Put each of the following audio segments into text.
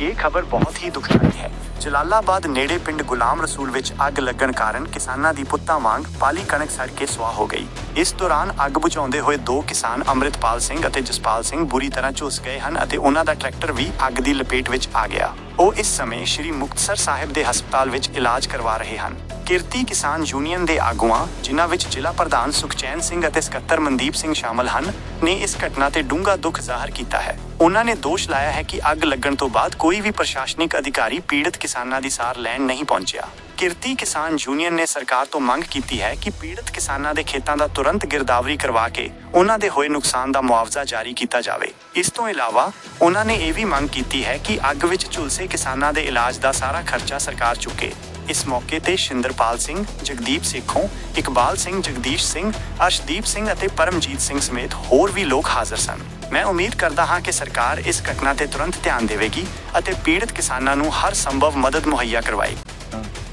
ਇਹ ਖਬਰ ਬਹੁਤ ਹੀ ਦੁਖਦਾਈ ਹੈ। ਜਲਾਲਾਬਾਦ ਨੇੜੇ ਪਿੰਡ ਗੁਲਾਮ ਰਸੂਲ ਵਿੱਚ ਅੱਗ ਲੱਗਣ ਕਾਰਨ ਕਿਸਾਨਾਂ ਦੀ ਪੁੱਤਾਂ ਵਾਂਗ ਪਾਲੀ ਕਣਕ ਸੜ ਕੇ ਸੁਆਹ ਹੋ ਗਈ। ਇਸ ਦੌਰਾਨ ਅੱਗ ਬੁਝਾਉਂਦੇ ਹੋਏ ਦੋ ਕਿਸਾਨ ਅੰਮ੍ਰਿਤਪਾਲ ਸਿੰਘ ਅਤੇ ਜਸਪਾਲ ਸਿੰਘ ਬੁਰੀ ਤਰ੍ਹਾਂ ਝੁੱਸ ਗਏ ਹਨ ਅਤੇ ਉਹਨਾਂ ਦਾ ਟਰੈਕਟਰ ਵੀ ਅੱਗ ਦੀ ਲਪੇਟ ਵਿੱਚ ਆ ਗਿਆ। ਉਹ ਇਸ ਸਮੇਂ ਸ਼੍ਰੀ ਮੁਕਤਸਰ ਸਾਹਿਬ ਦੇ ਹਸਪਤਾਲ ਵਿੱਚ ਇਲਾਜ ਕਰਵਾ ਰਹੇ ਹਨ। ਕਿਰਤੀ ਕਿਸਾਨ ਯੂਨੀਅਨ ਦੇ ਆਗੂਆਂ, ਜਿਨ੍ਹਾਂ ਵਿੱਚ ਜ਼ਿਲ੍ਹਾ ਪ੍ਰਧਾਨ ਸੁਖਚੈਨ ਸਿੰਘ ਅਤੇ ਸਕੱਤਰ ਮਨਦੀਪ ਸਿੰਘ ਸ਼ਾਮਲ ਹਨ, ਨੇ ਇਸ ਘਟਨਾ ਤੇ ਡੂੰਘਾ ਦੁੱਖ ਜ਼ਾਹਰ ਕੀਤਾ ਹੈ। ਉਹਨਾਂ ਨੇ ਦੋਸ਼ ਲਾਇਆ ਹੈ ਕਿ ਅੱਗ ਲੱਗਣ ਤੋਂ ਬਾਅਦ ਕੋਈ ਵੀ ਪ੍ਰਸ਼ਾਸਨਿਕ ਅਧਿਕਾਰੀ ਪੀੜਤ ਕਿਸਾਨਾਂ ਦੀ ਸਾਰ ਲੈਣ ਨਹੀਂ ਪਹੁੰਚਿਆ। ਕਿਰਤੀ ਕਿਸਾਨ ਯੂਨੀਅਨ ਨੇ ਸਰਕਾਰ ਤੋਂ ਮੰਗ ਕੀਤੀ ਹੈ ਕਿ ਪੀੜਤ ਕਿਸਾਨਾਂ ਦੇ ਖੇਤਾਂ ਦਾ ਤੁਰੰਤ ਗਿਰਦਾਵਰੀ ਕਰਵਾ ਕੇ ਉਹਨਾਂ ਦੇ ਹੋਏ ਨੁਕਸਾਨ ਦਾ ਮੁਆਵਜ਼ਾ ਜਾਰੀ ਕੀਤਾ ਜਾਵੇ। ਇਸ ਤੋਂ ਇਲਾਵਾ, ਉਹਨਾਂ ਨੇ ਇਹ ਵੀ ਮੰਗ ਕੀਤੀ ਹੈ ਕਿ ਅੱਗ ਵਿੱਚ ਝੁਲਸੇ ਕਿਸਾਨਾਂ ਦੇ ਇਲਾਜ ਦਾ ਸਾਰਾ ਖਰਚਾ ਸਰਕਾਰ ਚੁੱਕੇ। ਇਸ ਮੌਕੇ ਤੇ ਸ਼ਿੰਦਰਪਾਲ ਸਿੰਘ, ਜਗਦੀਪ ਸੇਖੋਂ, ਇਕਬਾਲ ਸਿੰਘ, ਜਗਦੀਸ਼ ਸਿੰਘ, ਅਰਸ਼ਦੀਪ ਸਿੰਘ ਅਤੇ ਪਰਮਜੀਤ ਸਿੰਘ ਸਮੇਤ ਹੋਰ ਵੀ ਲੋਕ ਹਾਜ਼ਰ ਸਨ। ਮੈਂ ਉਮੀਦ ਕਰਦਾ ਹਾਂ ਕਿ ਸਰਕਾਰ ਇਸ ਘਟਨਾ ਤੇ ਤੁਰੰਤ ਧਿਆਨ ਦੇਵੇਗੀ ਅਤੇ ਪੀੜਤ ਕਿਸਾਨਾਂ ਨੂੰ ਹਰ ਸੰਭਵ ਮਦਦ ਮੁਹੱਈਆ ਕਰਵਾਏਗੀ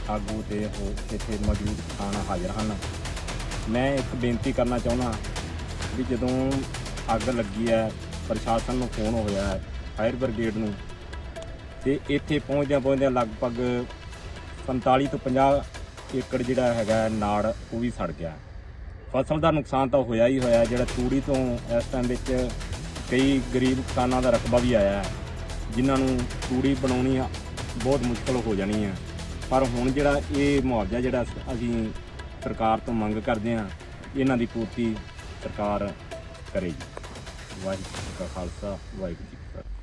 ਆਗੂ ਤੇ ਹੋਰ ਇੱਥੇ ਮੌਜੂਦ ਕਿਸਾਨ ਹਾਜ਼ਰ ਹਨ। ਮੈਂ ਇੱਕ ਬੇਨਤੀ ਕਰਨਾ ਚਾਹੁੰਦਾ ਵੀ ਜਦੋਂ ਅੱਗ ਲੱਗੀ ਹੈ, ਪ੍ਰਸ਼ਾਸਨ ਨੂੰ ਫੋਨ ਹੋਇਆ ਹੈ, ਫਾਇਰ ਬ੍ਰਿਗੇਡ ਨੂੰ, ਤੇ ਇੱਥੇ ਪਹੁੰਚਦਿਆਂ ਪਹੁੰਚਦਿਆਂ ਲਗਭਗ 45 ਤੋਂ 50 ਏਕੜ ਜਿਹੜਾ ਹੈਗਾ ਨਾੜ, ਉਹ ਵੀ ਸੜ ਗਿਆ। ਫਸਲ ਦਾ ਨੁਕਸਾਨ ਤਾਂ ਹੋਇਆ ਹੀ ਹੋਇਆ, ਜਿਹੜਾ ਤੂੜੀ ਤੋਂ ਇਸ ਟਾਈਮ ਵਿੱਚ ਕਈ ਗਰੀਬ ਕਿਸਾਨਾਂ ਦਾ ਰਕਬਾ ਵੀ ਆਇਆ ਹੈ, ਜਿਨ੍ਹਾਂ ਨੂੰ ਤੂੜੀ ਬਣਾਉਣੀ ਬਹੁਤ ਮੁਸ਼ਕਲ ਹੋ ਜਾਣੀ ਹੈ ਪਰ ਹੁਣ ਜਿਹੜਾ ਇਹ ਮੁਆਵਜ਼ਾ ਜਿਹੜਾ ਅਸੀਂ ਸਰਕਾਰ ਤੋਂ ਮੰਗ ਕਰਦੇ ਹਾਂ, ਇਹਨਾਂ ਦੀ ਪੂਰਤੀ ਸਰਕਾਰ ਕਰੇਗੀ। ਵਾਹਿਗੁਰੂ ਜੀ ਕਾ ਖਾਲਸਾ, ਵਾਹਿਗੁਰੂ ਜੀ ਕੀ ਫਤਿਹ।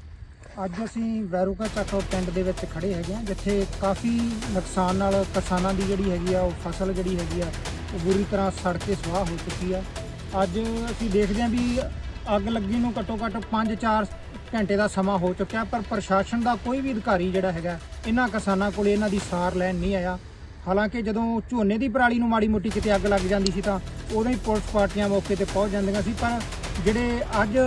ਅੱਜ ਅਸੀਂ ਵੈਰੂਕਾ ਚੱਕ ਪਿੰਡ ਦੇ ਵਿੱਚ ਖੜੇ ਹੈਗੇ ਆ ਜਿੱਥੇ ਕਾਫੀ ਨੁਕਸਾਨ ਨਾਲ ਕਿਸਾਨਾਂ ਦੀ ਜਿਹੜੀ ਹੈਗੀ ਆ, ਉਹ ਫਸਲ ਜਿਹੜੀ ਹੈਗੀ ਆ, ਉਹ ਬੁਰੀ ਤਰ੍ਹਾਂ ਸੜ ਕੇ ਸੁਆਹ ਹੋ ਚੁੱਕੀ ਆ। ਅੱਜ ਅਸੀਂ ਦੇਖਦੇ ਹਾਂ ਵੀ ਅੱਗ ਲੱਗੀ ਨੂੰ ਘੱਟੋ ਘੱਟ 5-4 ਘੰਟੇ ਦਾ ਸਮਾਂ ਹੋ ਚੁੱਕਿਆ, ਪਰ ਪ੍ਰਸ਼ਾਸਨ ਦਾ ਕੋਈ ਵੀ ਅਧਿਕਾਰੀ ਜਿਹੜਾ ਹੈਗਾ, ਇਹਨਾਂ ਕਿਸਾਨਾਂ ਕੋਲੇ ਇਹਨਾਂ ਦੀ ਸਾਰ ਲੈਣ ਨਹੀਂ ਆਇਆ। ਹਾਲਾਂਕਿ ਜਦੋਂ ਝੋਨੇ ਦੀ ਪਰਾਲੀ ਨੂੰ ਮਾੜੀ ਮੋਟੀ ਕਿਤੇ ਅੱਗ ਲੱਗ ਜਾਂਦੀ ਸੀ ਤਾਂ ਉਦੋਂ ਹੀ ਪੁਲਿਸ ਪਾਰਟੀਆਂ ਮੌਕੇ ਤੇ ਪਹੁੰਚ ਜਾਂਦੀਆਂ ਸੀ, ਪਰ ਜਿਹੜੇ ਅੱਜ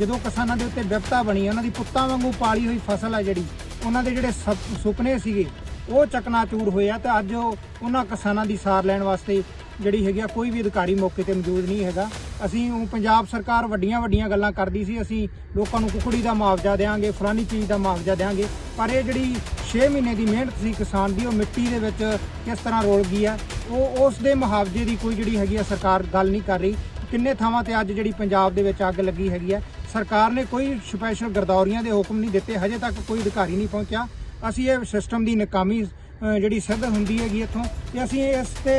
ਜਦੋਂ ਕਿਸਾਨਾਂ ਦੇ ਉੱਤੇ ਵਿਪਤਾ ਬਣੀ ਉਹਨਾਂ ਦੀ ਪੁੱਤਾਂ ਵਾਂਗੂ ਪਾਲੀ ਹੋਈ ਫਸਲ ਆ ਜਿਹੜੀ, ਉਹਨਾਂ ਦੇ ਜਿਹੜੇ ਸਪ- ਸੁਪਨੇ ਸੀਗੇ, ਉਹ ਚਕਨਾਚੂਰ ਹੋਏ ਆ ਤੇ ਅੱਜ ਉਹਨਾਂ ਕਿਸਾਨਾਂ ਦੀ ਸਾਰ ਲੈਣ ਵਾਸਤੇ ਜਿਹੜੀ ਹੈਗੀ ਆ, ਕੋਈ ਵੀ ਅਧਿਕਾਰੀ ਮੌਕੇ ਤੇ ਮੌਜੂਦ ਨਹੀਂ ਹੈਗਾ। ਅਸੀਂ ਪੰਜਾਬ ਸਰਕਾਰ ਵੱਡੀਆਂ ਵੱਡੀਆਂ ਗੱਲਾਂ ਕਰਦੀ ਸੀ, ਅਸੀਂ ਲੋਕਾਂ ਨੂੰ ਕੁਕੜੀ ਦਾ ਮੁਆਵਜ਼ਾ ਦੇਵਾਂਗੇ ਫਲਾਨੀ ਚੀਜ਼ ਦਾ ਮੁਆਵਜ਼ਾ ਦੇਵਾਂਗੇ ਪਰ ਇਹ ਜਿਹੜੀ 6 ਮਹੀਨੇ ਦੀ ਮਿਹਨਤ ਸੀ ਕਿਸਾਨ ਦੀ, ਉਹ ਮਿੱਟੀ ਦੇ ਵਿੱਚ ਕਿਸ ਤਰ੍ਹਾਂ ਰੋਲ ਗਈ ਆ, ਉਹ ਉਸ ਦੇ ਮੁਆਵਜ਼ੇ ਦੀ ਕੋਈ ਜਿਹੜੀ ਹੈਗੀ ਆ ਸਰਕਾਰ ਗੱਲ ਨਹੀਂ ਕਰ ਰਹੀ। ਕਿੰਨੇ ਥਾਵਾਂ ਤੇ ਅੱਜ ਜਿਹੜੀ ਪੰਜਾਬ ਦੇ ਵਿੱਚ ਅੱਗ ਲੱਗੀ ਹੈਗੀ ਆ ਸਰਕਾਰ ਨੇ ਕੋਈ ਸਪੈਸ਼ਲ ਗਰਦੌਰੀਆਂ ਦੇ ਹੁਕਮ ਨਹੀਂ ਦਿੱਤੇ ਹਜੇ ਤੱਕ ਕੋਈ ਅਧਿਕਾਰੀ ਨਹੀਂ ਪਹੁੰਚਿਆ। ਅਸੀਂ ਇਹ ਸਿਸਟਮ ਦੀ ਨਾਕਾਮੀ ਜਿਹੜੀ ਸਿੱਧ ਹੁੰਦੀ ਹੈਗੀ ਇੱਥੋਂ ਤੇ ਅਸੀਂ ਇਸ ਤੇ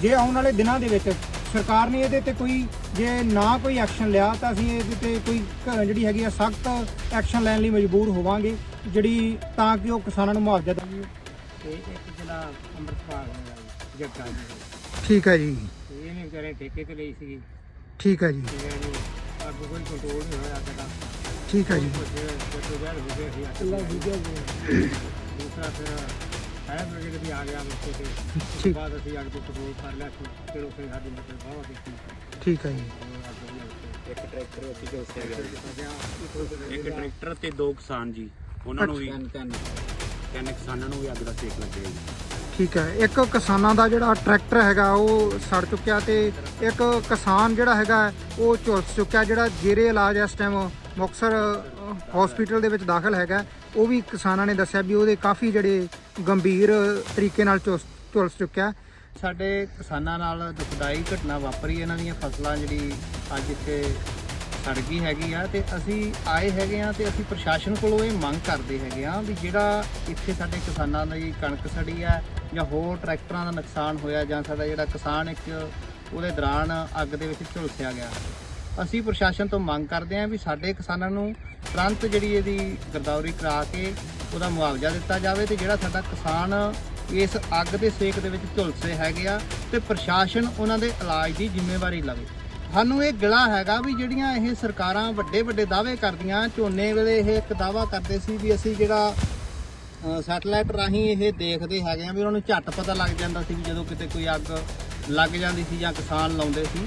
ਜੇ ਆਉਣ ਵਾਲੇ ਦਿਨਾਂ ਦੇ ਵਿੱਚ ਸਰਕਾਰ ਨੇ ਇਹਦੇ ਤੇ ਕੋਈ ਜੇ ਨਾ ਕੋਈ ਐਕਸ਼ਨ ਲਿਆ ਤਾਂ ਅਸੀਂ ਇਹਦੇ ਤੇ ਕੋਈ ਜਿਹੜੀ ਹੈਗੀ ਆ ਸਖਤ ਐਕਸ਼ਨ ਲੈਣ ਲਈ ਮਜਬੂਰ ਹੋਵਾਂਗੇ ਜਿਹੜੀ ਤਾਂ ਕਿ ਉਹ ਕਿਸਾਨਾਂ ਨੂੰ ਮੁਆਵਜ਼ਾ ਦੇਣ। ਤੇ ਇੱਕ ਜਿਹੜਾ ਅੰਮ੍ਰਿਤਪਾਲ ਜੱਗਾ ਠੀਕ ਹੈ ਜੀ। ਤੇ ਇਹਨੇ ਵਿਚਾਰੇ ਠੇਕੇ ਤੇ ਲਈ ਸੀਗੀ। ਠੀਕ ਹੈ ਜੀ। ਤੇ ਇਹਨੂੰ ਅੱਗ ਕੋਈ ਕੰਟਰੋਲ ਨਹੀਂ ਹੋਇਆ ਅੱਗ ਦਾ। ਠੀਕ ਹੈ ਜੀ। ਕੁਝ ਜੱਟੋ ਜਹਿਰ ਹੋ ਗਏ ਸੀ ਅੱਗ ਲੱਗੀ ਦੂਸਰਾ ਫਿਰ ਫਾਇਰ ਬ੍ਰਿਗੇਡ ਵੀ ਆ ਗਿਆ ਮੌਕੇ ਤੇ ਉਸ ਤੋਂ ਠੀਕ। ਬਾਅਦ ਅਸੀਂ ਅੱਗ ਤੋਂ ਕੰਟਰੋਲ ਕਰ ਲਿਆ ਸੀ ਫਿਰ ਉਸੇ ਸਾਡੀ ਮਤਲਬ ਬਹੁਤ ਕੀਤੀ। ਠੀਕ ਹੈ ਜੀ। ਅੱਗ ਵੀ ਇੱਕ ਟਰੈਕਟਰ ਉੱਤੇ ਝੁਲਸਿਆ ਗਿਆ। ਗਈ ਇੱਕ ਟਰੈਕਟਰ ਤੇ ਦੋ ਕਿਸਾਨ ਜੀ ਉਹਨਾਂ ਨੂੰ ਵੀ ਤਿੰਨ ਕਿਸਾਨਾਂ ਨੂੰ ਵੀ ਅੱਗ ਦਾ ਸੇਕ ਲੱਗਿਆ ਜੀ। ਠੀਕ ਹੈ, ਇੱਕ ਕਿਸਾਨਾਂ ਦਾ ਜਿਹੜਾ ਟਰੈਕਟਰ ਹੈਗਾ ਉਹ ਸੜ ਚੁੱਕਿਆ ਤੇ ਇੱਕ ਕਿਸਾਨ ਜਿਹੜਾ ਹੈਗਾ ਉਹ ਝੁਲਸ ਚੁੱਕਿਆ ਜਿਹੜਾ ਜੇਰੇ ਇਲਾਜ ਇਸ ਟਾਈਮ ਮੁਕਤਸਰ ਹਸਪੀਟਲ ਦੇ ਵਿੱਚ ਦਾਖਲ ਹੈਗਾ। ਉਹ ਵੀ ਕਿਸਾਨਾਂ ਨੇ ਦੱਸਿਆ ਵੀ ਉਹਦੇ ਕਾਫੀ ਜਿਹੜੇ ਗੰਭੀਰ ਤਰੀਕੇ ਨਾਲ ਝੁਲਸ ਝੁਲਸ ਚੁੱਕਿਆ। ਸਾਡੇ ਕਿਸਾਨਾਂ ਨਾਲ ਦੁਖਦਾਈ ਘਟਨਾ ਵਾਪਰੀ, ਇਹਨਾਂ ਦੀਆਂ ਫਸਲਾਂ ਜਿਹੜੀ ਅੱਜ ਇੱਥੇ ਸੜ ਗਈ ਹੈਗੀ ਆ ਤੇ ਅਸੀਂ ਆਏ ਹੈਗੇ ਆ ਤੇ ਅਸੀਂ ਪ੍ਰਸ਼ਾਸਨ ਕੋਲੋਂ ਇਹ ਮੰਗ ਕਰਦੇ ਹੈਗੇ ਆ ਵੀ ਜਿਹੜਾ ਇੱਥੇ ਸਾਡੇ ਕਿਸਾਨਾਂ ਦੀ ਕਣਕ ਸੜੀ ਆ ਜਾਂ ਹੋਰ ਟਰੈਕਟਰਾਂ ਦਾ ਨੁਕਸਾਨ ਹੋਇਆ ਜਾਂ ਸਾਡਾ ਜਿਹੜਾ ਕਿਸਾਨ ਇੱਕ ਉਹਦੇ ਦੌਰਾਨ ਅੱਗ ਦੇ ਵਿੱਚ ਝੁਲਸਿਆ ਗਿਆ। ਅਸੀਂ ਪ੍ਰਸ਼ਾਸਨ ਤੋਂ ਮੰਗ ਕਰਦੇ ਹਾਂ ਵੀ ਸਾਡੇ ਕਿਸਾਨਾਂ ਨੂੰ ਤੁਰੰਤ ਜਿਹੜੀ ਇਹਦੀ ਗਰਦਾਵਰੀ ਕਰਾ ਕੇ ਉਹਦਾ ਮੁਆਵਜ਼ਾ ਦਿੱਤਾ ਜਾਵੇ ਤੇ ਜਿਹੜਾ ਸਾਡਾ ਕਿਸਾਨ ਇਸ ਅੱਗ ਦੇ ਸੇਕ ਦੇ ਵਿੱਚ ਝੁਲਸੇ ਹੈਗੇ ਆ ਤੇ ਪ੍ਰਸ਼ਾਸਨ ਉਹਨਾਂ ਦੇ ਇਲਾਜ ਦੀ ਜ਼ਿੰਮੇਵਾਰੀ ਲਵੇ। ਸਾਨੂੰ ਇਹ ਗਿਲਾ ਹੈਗਾ ਵੀ ਜਿਹੜੀਆਂ ਇਹ ਸਰਕਾਰਾਂ ਵੱਡੇ ਵੱਡੇ ਦਾਅਵੇ ਕਰਦੀਆਂ, ਝੋਨੇ ਵੇਲੇ ਇਹ ਇੱਕ ਦਾਅਵਾ ਕਰਦੇ ਸੀ ਵੀ ਅਸੀਂ ਜਿਹੜਾ ਸੈਟਲਾਈਟ ਰਾਹੀਂ ਇਹ ਦੇਖਦੇ ਹੈਗੇ ਆ ਵੀ ਉਹਨਾਂ ਨੂੰ ਝੱਟ ਪਤਾ ਲੱਗ ਜਾਂਦਾ ਸੀ ਵੀ ਜਦੋਂ ਕਿਤੇ ਕੋਈ ਅੱਗ ਲੱਗ ਜਾਂਦੀ ਸੀ ਜਾਂ ਕਿਸਾਨ ਲਾਉਂਦੇ ਸੀ।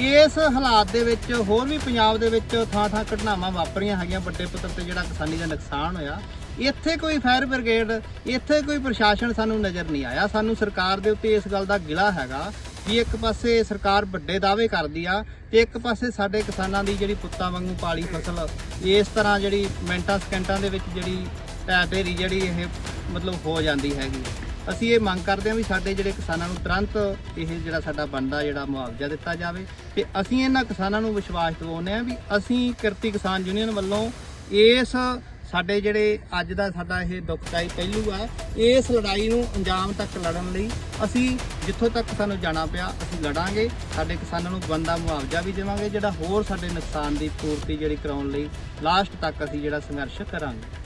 ਇਸ ਹਾਲਾਤ ਦੇ ਵਿੱਚ ਹੋਰ ਵੀ ਪੰਜਾਬ ਦੇ ਵਿੱਚ ਥਾਂ ਥਾਂ ਘਟਨਾਵਾਂ ਵਾਪਰੀਆਂ ਹੈਗੀਆਂ, ਵੱਡੇ ਪੱਧਰ ਤੇ ਜਿਹੜਾ ਕਿਸਾਨੀ ਦਾ ਨੁਕਸਾਨ ਹੋਇਆ। ਇੱਥੇ ਕੋਈ ਫਾਇਰ ਬ੍ਰਿਗੇਡ, ਇੱਥੇ ਕੋਈ ਪ੍ਰਸ਼ਾਸਨ ਸਾਨੂੰ ਨਜ਼ਰ ਨਹੀਂ ਆਇਆ। ਸਾਨੂੰ ਸਰਕਾਰ ਦੇ ਉੱਤੇ ਇਸ ਗੱਲ ਦਾ ਗਿਲਾ ਹੈਗਾ ਕਿ ਇੱਕ ਪਾਸੇ ਸਰਕਾਰ ਵੱਡੇ ਦਾਅਵੇ ਕਰਦੀ ਆ ਤੇ ਇੱਕ ਪਾਸੇ ਸਾਡੇ ਕਿਸਾਨਾਂ ਦੀ ਜਿਹੜੀ ਪੁੱਤਾਂ ਵਾਂਗੂ ਪਾਲੀ ਫਸਲ, ਇਸ ਤਰ੍ਹਾਂ ਜਿਹੜੀ ਮਿੰਟਾਂ ਸਕਿੰਟਾਂ ਦੇ ਵਿੱਚ ਜਿਹੜੀ ਢਹਿ ਢੇਰੀ ਜਿਹੜੀ ਇਹ ਮਤਲਬ ਹੋ ਜਾਂਦੀ ਹੈਗੀ। ਅਸੀਂ ਇਹ ਮੰਗ ਕਰਦੇ ਹਾਂ ਵੀ ਸਾਡੇ ਜਿਹੜੇ ਕਿਸਾਨਾਂ ਨੂੰ ਤੁਰੰਤ ਇਹ ਜਿਹੜਾ ਸਾਡਾ ਬਣਦਾ ਜਿਹੜਾ ਮੁਆਵਜ਼ਾ ਦਿੱਤਾ ਜਾਵੇ ਤੇ ਅਸੀਂ ਇਹਨਾਂ ਕਿਸਾਨਾਂ ਨੂੰ ਵਿਸ਼ਵਾਸ ਦਿਵਾਉਂਦੇ ਹਾਂ ਵੀ ਅਸੀਂ ਕਿਰਤੀ ਕਿਸਾਨ ਯੂਨੀਅਨ ਵੱਲੋਂ ਇਸ ਸਾਡੇ ਜਿਹੜੇ ਅੱਜ ਦਾ ਸਾਡਾ ਇਹ ਦੁਖਦਾਈ ਪਹਿਲੂ ਆ, ਇਸ ਲੜਾਈ ਨੂੰ ਅੰਜਾਮ ਤੱਕ ਲੜਨ ਲਈ ਅਸੀਂ ਜਿੱਥੋਂ ਤੱਕ ਸਾਨੂੰ ਜਾਣਾ ਪਿਆ, ਅਸੀਂ ਲੜਾਂਗੇ, ਸਾਡੇ ਕਿਸਾਨਾਂ ਨੂੰ ਬੰਦਾ ਮੁਆਵਜ਼ਾ ਵੀ ਦੇਵਾਂਗੇ, ਜਿਹੜਾ ਹੋਰ ਸਾਡੇ ਨੁਕਸਾਨ ਦੀ ਪੂਰਤੀ ਜਿਹੜੀ ਕਰਾਉਣ ਲਈ ਲਾਸਟ ਤੱਕ ਅਸੀਂ ਜਿਹੜਾ ਸੰਘਰਸ਼ ਕਰਾਂਗੇ।